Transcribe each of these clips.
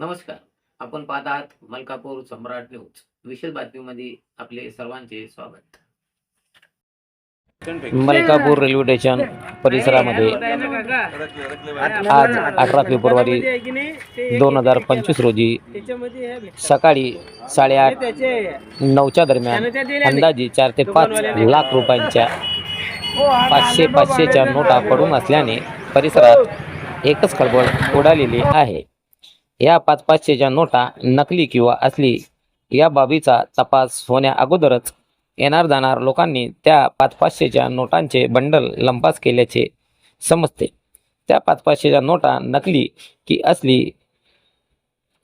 नमस्कार. आपण पाहत आहात मलकापूर सम्राट न्यूज. विशेष बातमीमध्ये आपले सर्वांचे स्वागत. मलकापूर रेल्वे स्टेशन परिसरामध्ये आज अठरा फेब्रुवारी दोन हजार पंचवीस रोजी सकाळी साडेआठ नऊच्या दरम्यान अंदाजे चार ते पाच लाख रुपयांच्या पाचशे पाचशेच्या नोटा पडून असल्याने परिसरात एकच खळबळ उडालेली आहे. या पाच पाचशेच्या नोटा नकली किंवा असली या बाबीचा तपास होण्या अगोदरच येणार जाणार लोकांनी त्या पाच पाचशेच्या नोटांचे बंडल लंपास केल्याचे समजते. त्या पाच पाचशेच्या नोटा नकली की असली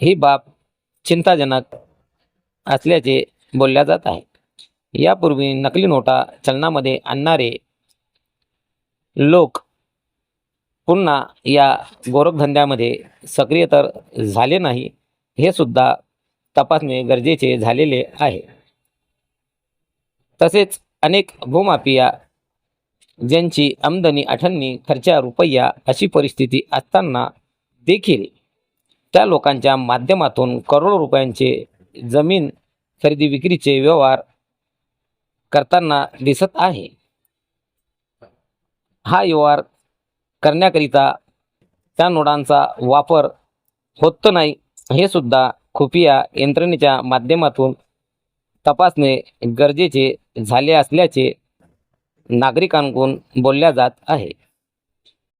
ही बाब चिंताजनक असल्याचे बोलल्या जात आहे. यापूर्वी नकली नोटा चलनामध्ये आणणारे लोक पुन्हा या गोरखधंद्यामध्ये सक्रिय तर झाले नाही हे सुद्धा तपासणे गरजेचे झालेले आहे. तसेच अनेक भूमाफिया ज्यांची आमदनी अठन्नी खर्चा रुपया अशी परिस्थिती असताना देखील त्या लोकांच्या माध्यमातून करोडो रुपयांचे जमीन खरेदी विक्रीचे व्यवहार करताना दिसत आहे. हा व्यवहार करण्याकरिता त्या नोडांचा वापर होत नाही हे सुद्धा खुफिया यंत्रणेच्या माध्यमातून तपासणे गरजेचे झाले असल्याचे नागरिकांकडून बोलल्या जात आहे.